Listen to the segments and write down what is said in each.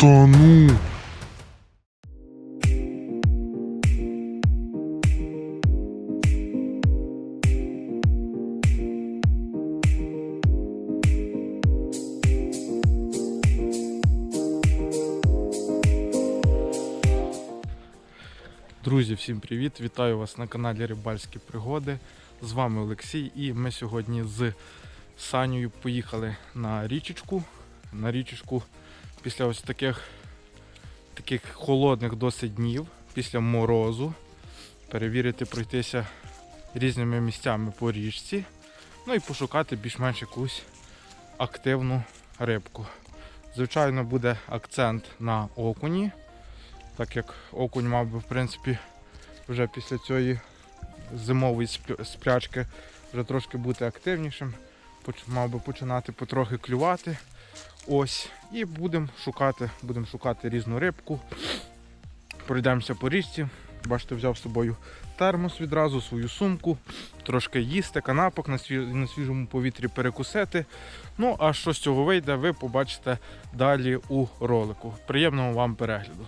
Та ну. Друзі, всім привіт! Вітаю вас на каналі Рибальські Пригоди. З вами Олексій, і ми сьогодні з Санєю поїхали на річечку. На річечку після ось таких, таких холодних досить днів, після морозу. Перевірити, пройтися різними місцями по річці. Ну і пошукати більш-менш якусь активну рибку. Звичайно, буде акцент на окуні так як окунь мав би в принципі вже після цієї зимової сп- сплячки вже трошки бути активнішим, мав би починати потрохи клювати. Ось. І будемо шукати, будемо шукати різну рибку. Пройдемося по річці. Бачите, взяв з собою термос відразу, свою сумку, трошки їсти, канапок на, сві- на свіжому повітрі перекусити. Ну, а що з цього вийде, ви побачите далі у ролику. Приємного вам перегляду.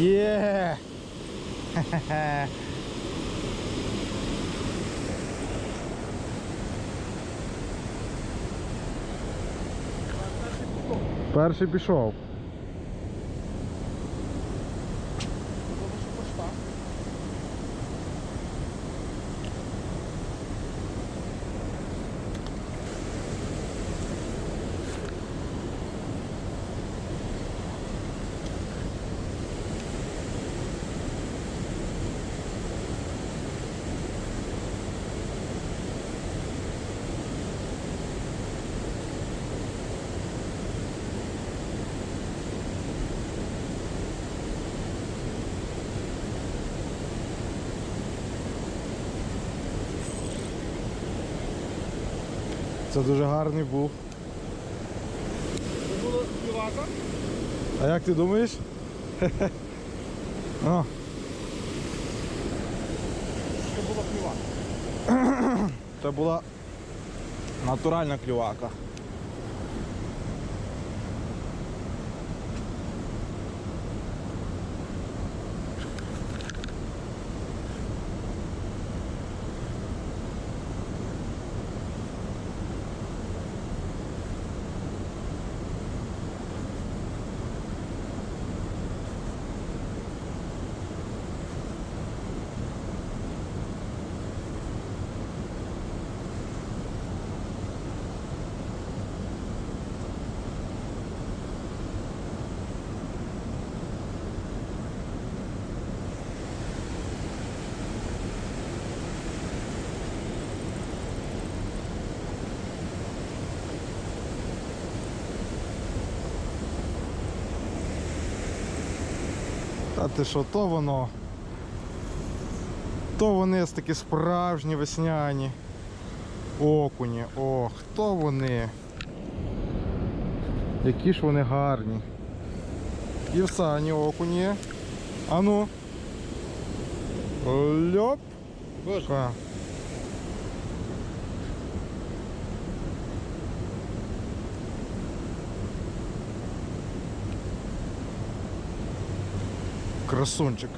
Є! Перший пішов. Це дуже гарний був. Це було співака? А як ти думаєш? О, Це була клювака. це була натуральна клювака. Та ти що, то воно. То вони такі справжні весняні окуні. Ох, то вони. Які ж вони гарні. І в сані окуні. Ану. Льоп. Боже. Красунчик.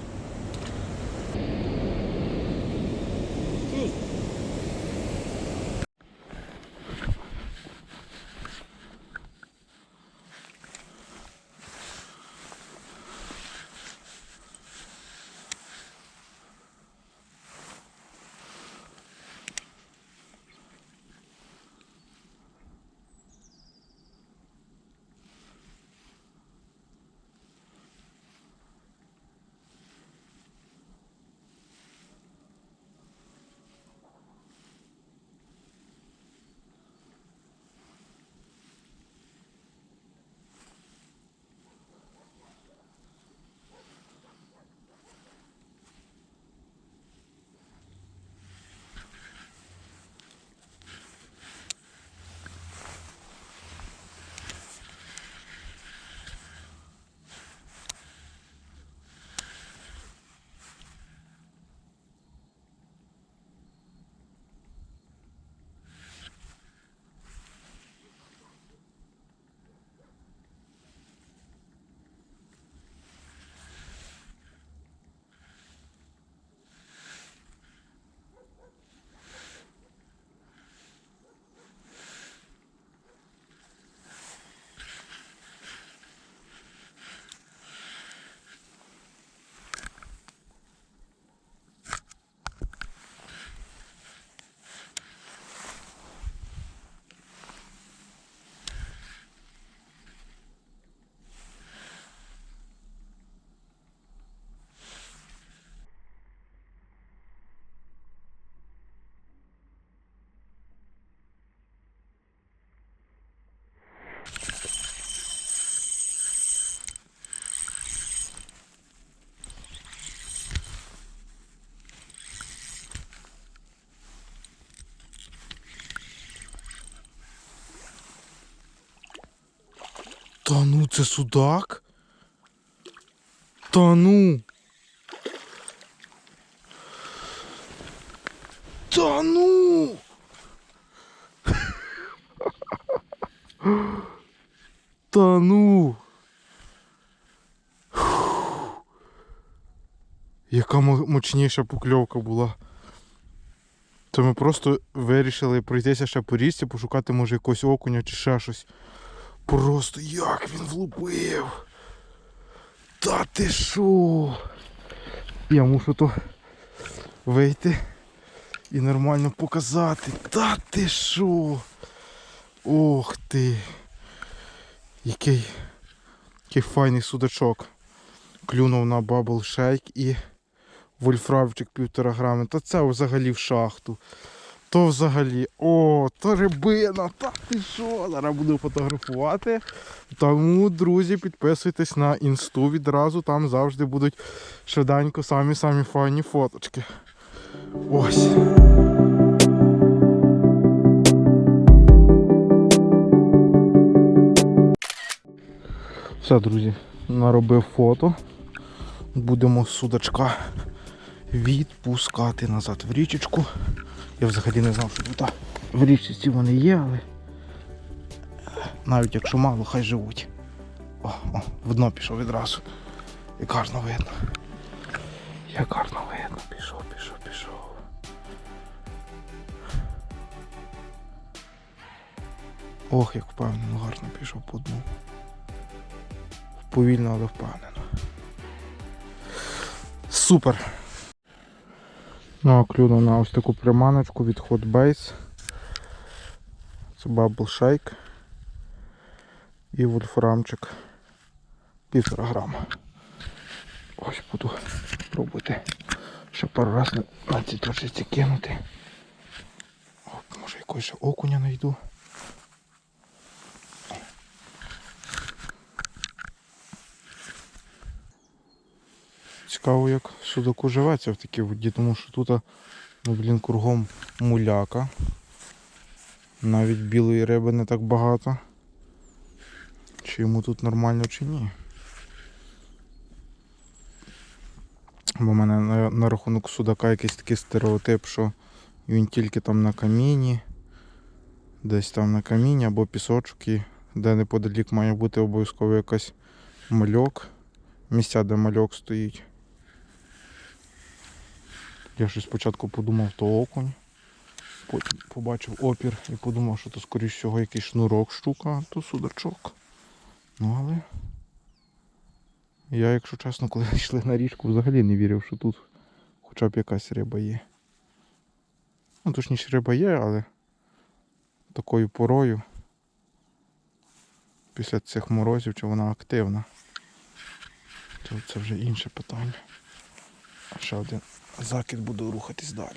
Та ну це судак? Та ну. Та ну. Та ну. Фух. Яка мо- мощніша покльовка була. То ми просто вирішили пройтися ще по річці, пошукати, може, якогось окуня чи ще щось. Просто як він влупив. Та ти що? Я мушу то вийти і нормально показати. Та ти що? Ох ти. Який, який файний судачок. Клюнув на бабл шейк і вольфрамчик півтора грами. Та це взагалі в шахту. То взагалі, о, то рибина, та ти що? Зараз буду фотографувати. Тому, друзі, підписуйтесь на інсту відразу, там завжди будуть швиденько самі-самі файні фоточки. Ось. Все, друзі, наробив фото. Будемо судачка відпускати назад в річечку. Я взагалі не знав, що тут в річці вони є, але навіть якщо мало, хай живуть. О, о, в дно пішов відразу. Як гарно видно. Як гарно видно. Пішов, пішов, пішов. Ох, як впевнено, гарно пішов по дну. Повільно, але впевнено. Супер! Ну, а клюнув на ось таку приманочку від Hot Base. Це Bubble Shake і вольфрамчик півтора грама. Ось буду пробувати ще пару разів на, ці точці кинути. О, може якогось окуня знайду. Цікаво, як судаку живеться в такій воді, тому що тут, ну, блін, кругом муляка. Навіть білої риби не так багато. Чи йому тут нормально, чи ні. Бо в мене на, на рахунок судака якийсь такий стереотип, що він тільки там на каміні, десь там на каміні або пісочок, і де неподалік має бути обов'язково якась мальок. Місця, де мальок стоїть. Я щось спочатку подумав, то окунь. Потім побачив опір і подумав, що то скоріш всього якийсь шнурок штука, то судачок. Ну але. Я, якщо чесно, коли йшли на річку, взагалі не вірив, що тут хоча б якась риба є. Ну, точніше риба є, але такою порою. Після цих морозів, чи вона активна. То це вже інше питання. Ще один закид буду рухатись далі.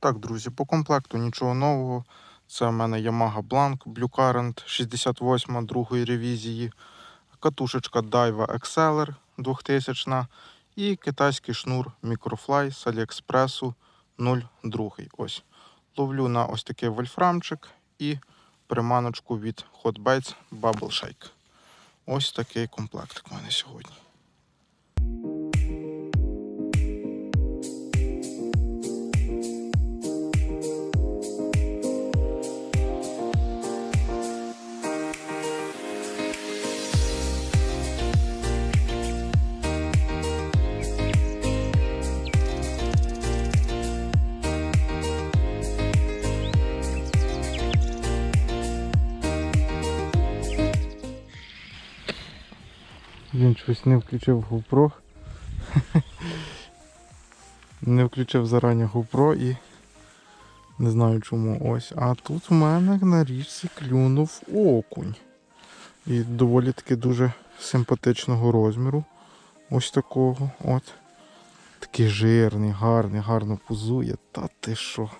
Так, друзі, по комплекту нічого нового. Це в мене Yamaha Blanc Blue Current 68 другої ревізії, катушечка Daiwa Exceller 2000 і китайський шнур Microfly з Aliexpress 02. Ось. Ловлю на ось такий вольфрамчик і приманочку від Hot Baits Bubble Shake. Ось такий комплектик у мене сьогодні. Він щось не включив GoPro. не включив зарані GoPro і не знаю чому ось. А тут у мене на річці клюнув окунь. І доволі таки дуже симпатичного розміру. Ось такого. От. Такий жирний, гарний, гарно позує. Та ти що?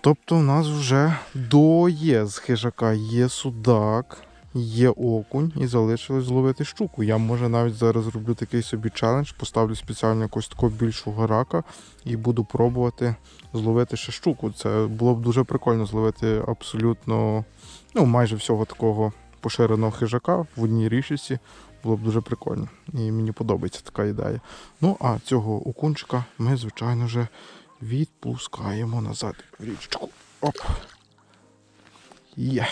Тобто в нас вже до є з хижака є судак, є окунь і залишилось зловити щуку. Я може навіть зараз зроблю такий собі челендж, поставлю спеціально якогось такого більшого рака і буду пробувати зловити ще щуку. Це було б дуже прикольно зловити абсолютно, ну майже всього такого поширеного хижака в одній річці було б дуже прикольно. І мені подобається така ідея. Ну, а цього окунчика ми, звичайно, вже відпускаємо назад в річку. Оп. Є.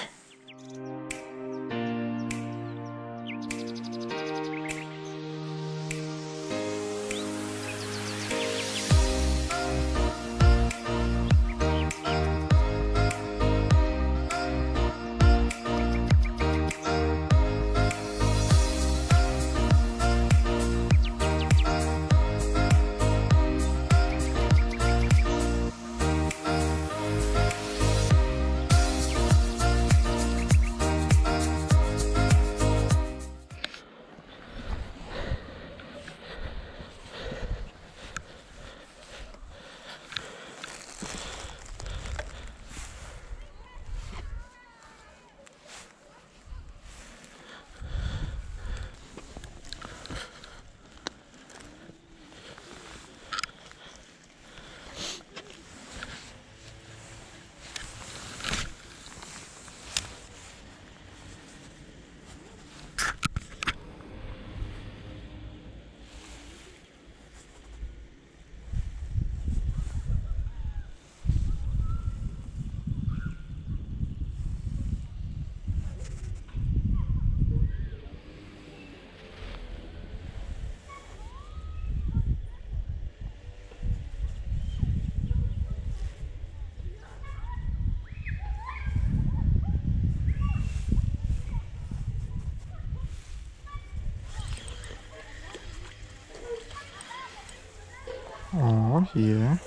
Є.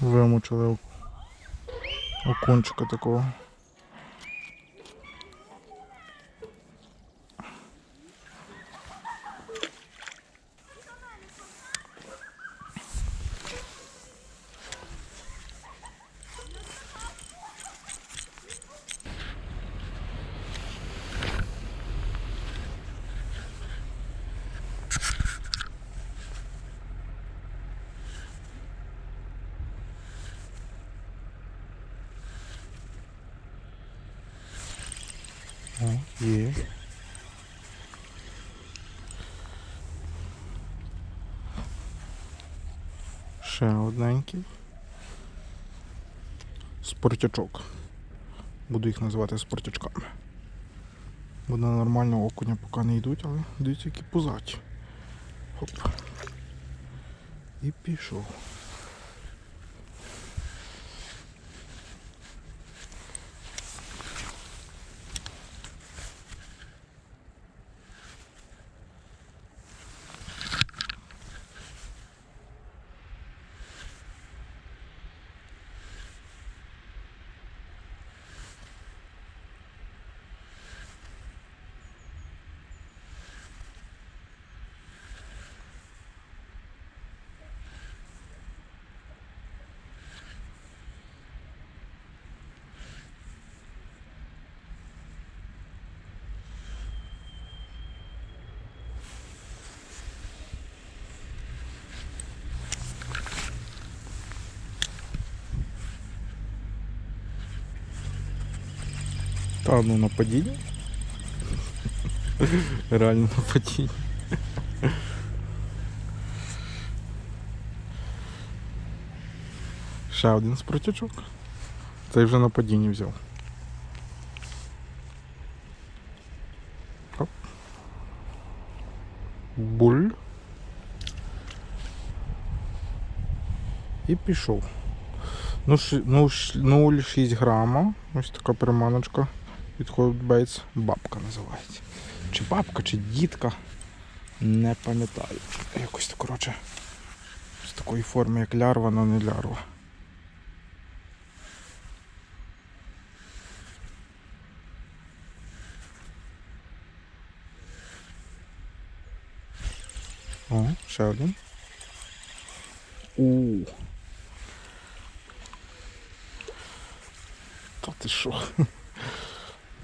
Вимучили ок- окунчика такого. О, є. Ще одненький. Спортячок. Буду їх називати спортячками. Бо на нормального окуня поки не йдуть, але дивіться, які пузаті. Хоп. І пішов. Та ну на падіння. Реально на падіння. Ще один спротячок. Цей вже на взяв. Оп. Буль. І пішов. Ну, ши- ну, 0,6 грама. Ось така приманочка від Hot Бабка називається. Чи бабка, чи дітка. Не пам'ятаю. Якось коротше. З такої форми, як лярва, але не лярва. О, ще один. У. Та ти що?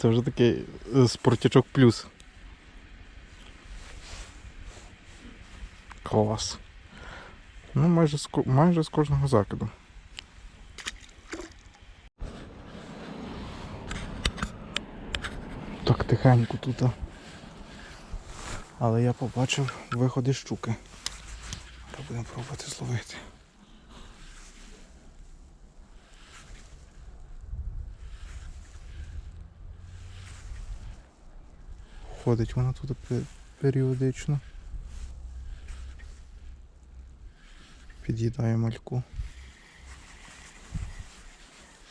Це вже такий е, спортячок плюс. Клас. Ну, майже з, майже з кожного закиду. Так, тихенько тут. Але я побачив виходи щуки. Будемо пробувати зловити. Ходить вона тут періодично. Під'їдає мальку.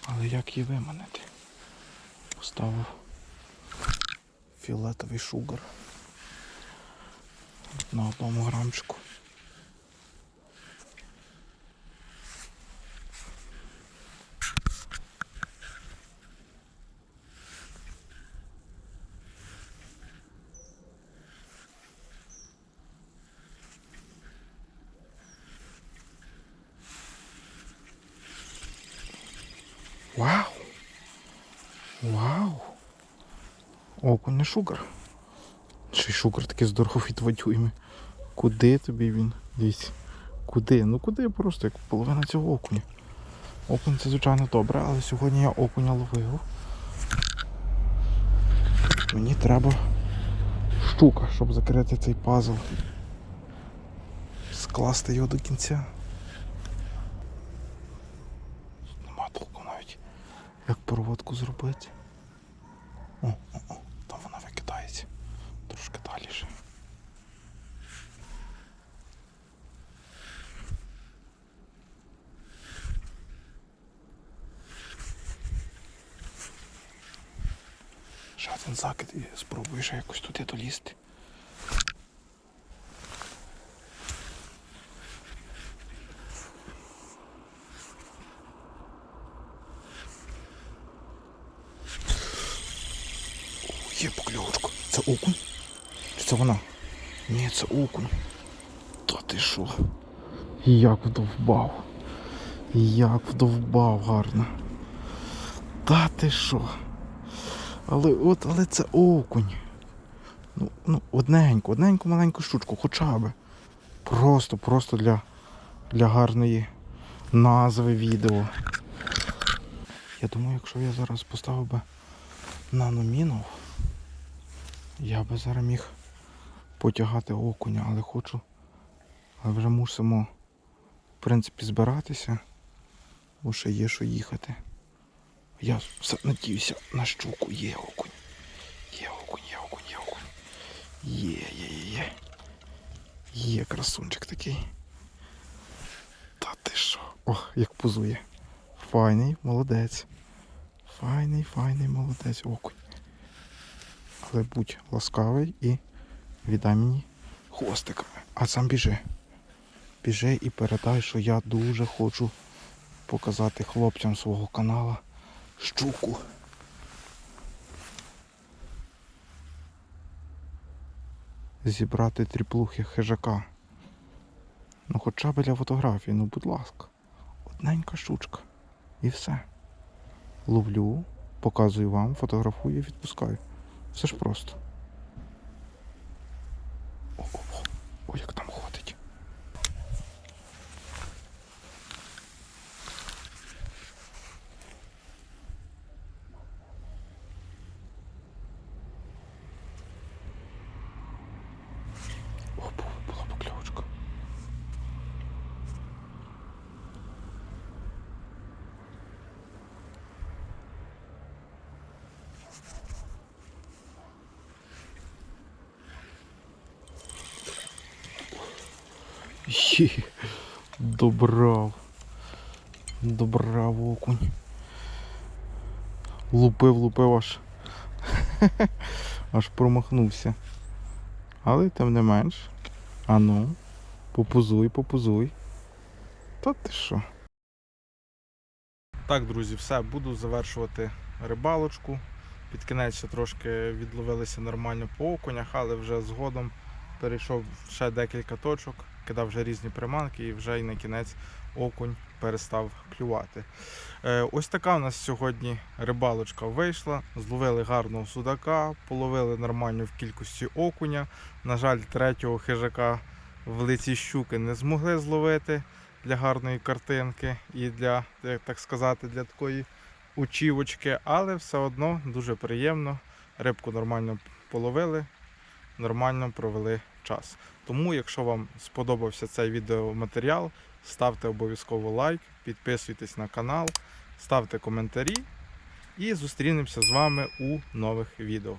Але як її виманити? Поставив фіолетовий шугар на одному грамчику. Окунь не шугар. Ще й шугар такий здоровий два дюйми. Куди тобі він? Дивіться. Куди? Ну куди просто як половина цього окуня. Окунь це звичайно добре, але сьогодні я окуня ловив. Мені треба штука, щоб закрити цей пазл. Скласти його до кінця. Нема толку навіть. Як проводку зробити. О, о, о, там вона викидається. Трошки далі ще. Ще один закид і спробую ще якось туди долізти. Є покльовочка. Це окунь? Чи це вона? Ні, це окунь. Та ти що? Як вдовбав. Як вдовбав гарно. Та ти що? Але от, але це окунь. Ну, ну, одненьку, одненьку маленьку штучку, хоча би. Просто, просто для, для гарної назви відео. Я думаю, якщо я зараз поставив би наномінов, я би зараз міг потягати окуня, але хочу. Але вже мусимо, в принципі, збиратися, бо ще є що їхати. Я все надіюся на щуку. Є окунь. Є окунь, є окунь, є окунь. Є, є, є, є. Є красунчик такий. Та ти що? Ох, як позує. Файний, молодець. Файний, файний, молодець окунь. Але будь ласкавий і віддай мені хвостик. А сам біжи. Біжи і передай, що я дуже хочу показати хлопцям свого канала щуку. Зібрати тріплухи хижака. Ну хоча б для фотографії, ну будь ласка. Одненька щучка. І все. Ловлю, показую вам, фотографую відпускаю. Все ж просто. О, о, о, о, як там ходить. О, бу- була покльовочка. Є, добрав. Добрав окунь. Лупив, лупив аж. аж промахнувся. Але тим не менш. Ану, попузуй, попузуй. Та ти що? Так, друзі, все, буду завершувати рибалочку. Під кінець ще трошки відловилися нормально по окунях, але вже згодом перейшов ще декілька точок, кидав вже різні приманки і вже й на кінець окунь перестав клювати. Е, ось така у нас сьогодні рибалочка вийшла. Зловили гарного судака, половили нормально в кількості окуня. На жаль, третього хижака в лиці щуки не змогли зловити для гарної картинки і для, так сказати, для такої учівочки, але все одно дуже приємно рибку нормально половили, нормально провели час. Тому, якщо вам сподобався цей відеоматеріал, ставте обов'язково лайк, підписуйтесь на канал, ставте коментарі і зустрінемося з вами у нових відео.